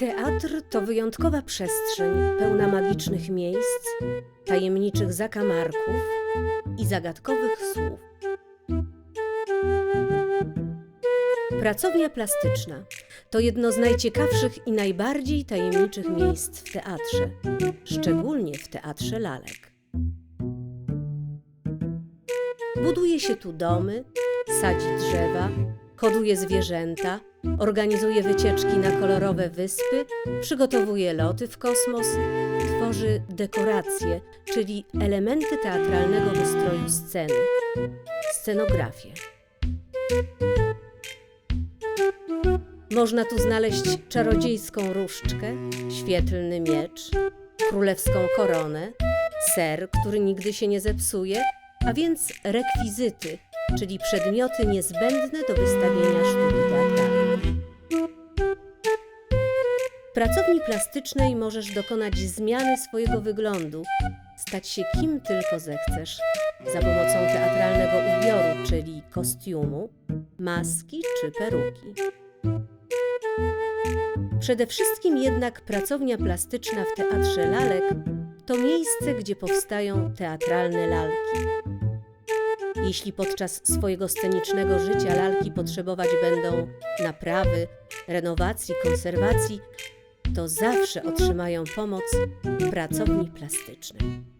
Teatr to wyjątkowa przestrzeń pełna magicznych miejsc, tajemniczych zakamarków i zagadkowych słów. Pracownia plastyczna to jedno z najciekawszych i najbardziej tajemniczych miejsc w teatrze, szczególnie w teatrze lalek. Buduje się tu domy, sadzi drzewa, hoduje zwierzęta, organizuje wycieczki na kolorowe wyspy, przygotowuje loty w kosmos, tworzy dekoracje, czyli elementy teatralnego wystroju sceny, scenografię. Można tu znaleźć czarodziejską różdżkę, świetlny miecz, królewską koronę, ser, który nigdy się nie zepsuje, a więc rekwizyty, czyli przedmioty niezbędne do wystawienia sztuki teatralnej. W pracowni plastycznej możesz dokonać zmiany swojego wyglądu, stać się kim tylko zechcesz, za pomocą teatralnego ubioru, czyli kostiumu, maski czy peruki. Przede wszystkim jednak pracownia plastyczna w teatrze lalek to miejsce, gdzie powstają teatralne lalki. Jeśli podczas swojego scenicznego życia lalki potrzebować będą naprawy, renowacji, konserwacji, to zawsze otrzymają pomoc pracowni plastycznej.